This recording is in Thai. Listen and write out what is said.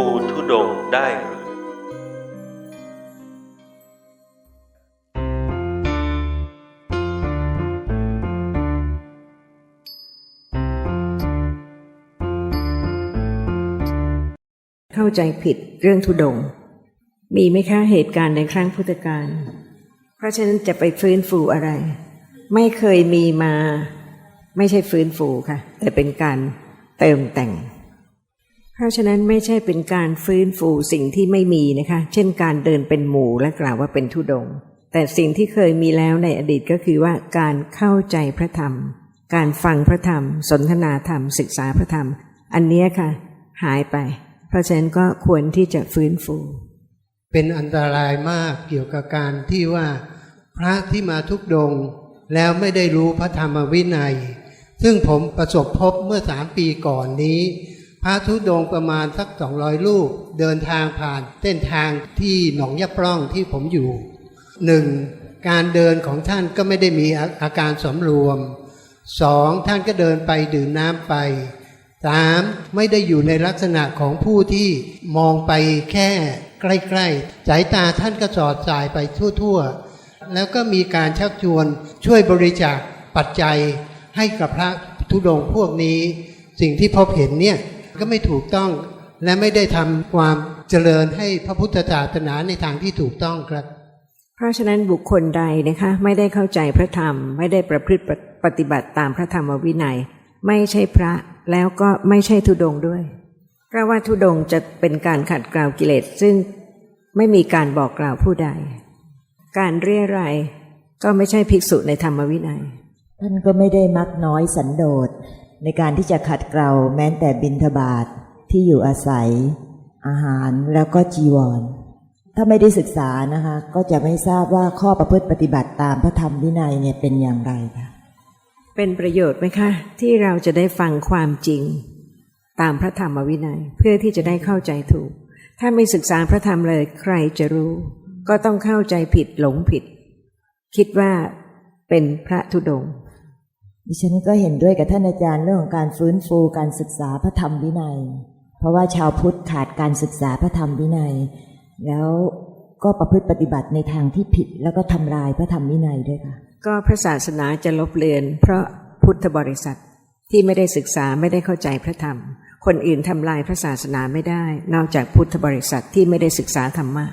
ฟูทุดงได้หรือ เข้าใจผิดเรื่องทุดง มีไหมคะเหตุการณ์ในครั้งพุทธกาลเพราะฉะนั้นจะไปฟื้นฟูอะไร ไม่เคยมีมา ไม่ใช่ฟื้นฟูค่ะ แต่เป็นการเติมแต่ง เพราะฉะนั้นไม่ใช่เป็นการฟื้นฟูสิ่งที่ไม่มีนะคะ เช่นการเดินเป็นหมู่และกล่าวว่าเป็นทุดง แต่สิ่งที่เคยมีแล้วในอดีตก็คือว่าการเข้าใจพระธรรม การฟังพระธรรม สนทนาธรรม ศึกษาพระธรรม อันนี้ค่ะ หายไป เพราะฉะนั้นก็ควรที่จะฟื้นฟู เป็นอันตรายมากเกี่ยวกับการที่ว่าพระที่มาทุกดงแล้วไม่ได้รู้พระธรรมวินัย ซึ่งผมประสบพบเมื่อสามปีก่อนนี้ ระทุดงค์ประมาณสักสองร้อยรูปเดินทางผ่านเส้นทางที่หนองยะปล้องที่ผมอยู่หนึ่งการเดินของท่านก็ไม่ได้มีอาการสำรวมสองท่านก็เดินไปดื่มน้ำไปสามไม่ได้อยู่ในลักษณะของผู้ที่มองไปแค่ใกล้ๆสายตาท่านก็สอดสายไปทั่วๆ แล้วก็มีการชักชวนช่วยบริจาคปัจจัยให้กับพระธุดงค์พวกนี้ สิ่งที่พบเห็นเนี่ย ก็ไม่ถูกต้อง และไม่ได้ทำความเจริญให้พระพุทธศาสนาในทางที่ถูกต้องครับ เพราะฉะนั้นบุคคลใดนะคะไม่ได้เข้าใจพระธรรม ไม่ได้ประพฤติปฏิบัติตามพระธรรมวินัย ไม่ใช่พระแล้วก็ไม่ใช่ทุดงค์ด้วย เพราะว่าทุดงค์จะเป็นการขัดเกลากิเลสซึ่งไม่มีการบอกกล่าวผู้ใด การเรียรายก็ไม่ใช่ภิกษุในธรรมวินัย ท่านก็ไม่ได้มักน้อยสันโดษ ในการที่จะขัดเกลาแม้แต่บินทบาทที่อยู่อาศัย อาหารแล้วก็จีวร ถ้าไม่ได้ศึกษานะคะ ก็จะไม่ทราบว่าข้อประพฤติปฏิบัติตามพระธรรมวินัยเนี่ยเป็นอย่างไรค่ะเป็นประโยชน์ไหมคะ ที่เราจะได้ฟังความจริง ตามพระธรรมวินัย เพื่อที่จะได้เข้าใจถูก ถ้าไม่ศึกษาพระธรรมเลยใครจะรู้ ก็ต้องเข้าใจผิดหลงผิด คิดว่าเป็นพระธุดงค์ ดิฉันก็เห็นด้วยกับท่านอาจารย์เรื่องของการฟื้นฟูการศึกษาพระธรรมวินัย เพราะว่าชาวพุทธขาดการศึกษาพระธรรมวินัย แล้วก็ประพฤติปฏิบัติในทางที่ผิด แล้วก็ทำลายพระธรรมวินัยด้วยค่ะ ก็พระศาสนาจะลบเลือน เพราะพุทธบริษัทที่ไม่ได้ศึกษาไม่ได้เข้าใจพระธรรม คนอื่นทำลายพระศาสนาไม่ได้ นอกจากพุทธบริษัทที่ไม่ได้ศึกษาธรรมะ